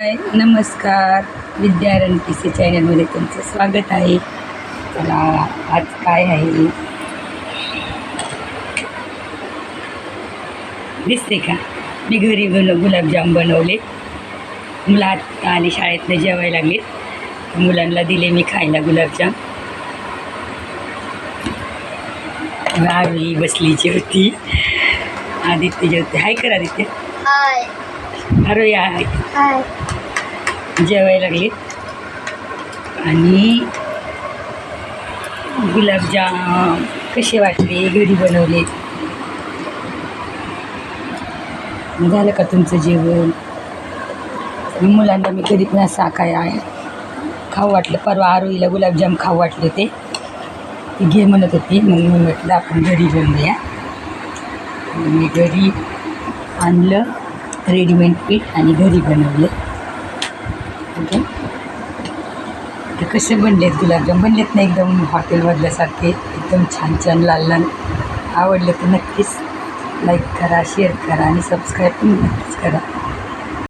हाय नमस्कार Vidyaranya P C चॅनलमध्ये तुमचं स्वागत आहे. चला आज काय आहे? दिसते का? मी घरी गुल गुलाबजाम बनवले. मुलं आता आली शाळेतनं जेवायला लागले. मुलांना दिले मी खायला गुलाबजाम. आवी बसली जेवती आदित्य जेवते. हाय कर आदित्य. हाय. अरे या हाय. जेवायला लागले आणि गुलाबजाम कसे वाटले घरी बनवले? झालं का तुमचं जेवण? मुलांना मी कधी पण असं काय आहे खाऊ वाटलं परवा आरोईला गुलाबजाम खाऊ वाटले ते ती घे म्हणत होती मग मी म्हटलं आपण घरी बनवूया. मी घरी आणलं रेडीमेड पीठ आणि घरी बनवलं. ओके ते कसे बनलेत गुलाबजाम? बनलेत ना एकदम हॉटेलमधल्यासारखे एकदम छान छान लाल लाल. आवडले तर नक्कीच लाईक करा शेअर करा आणि सबस्क्राईब पण नक्कीच करा.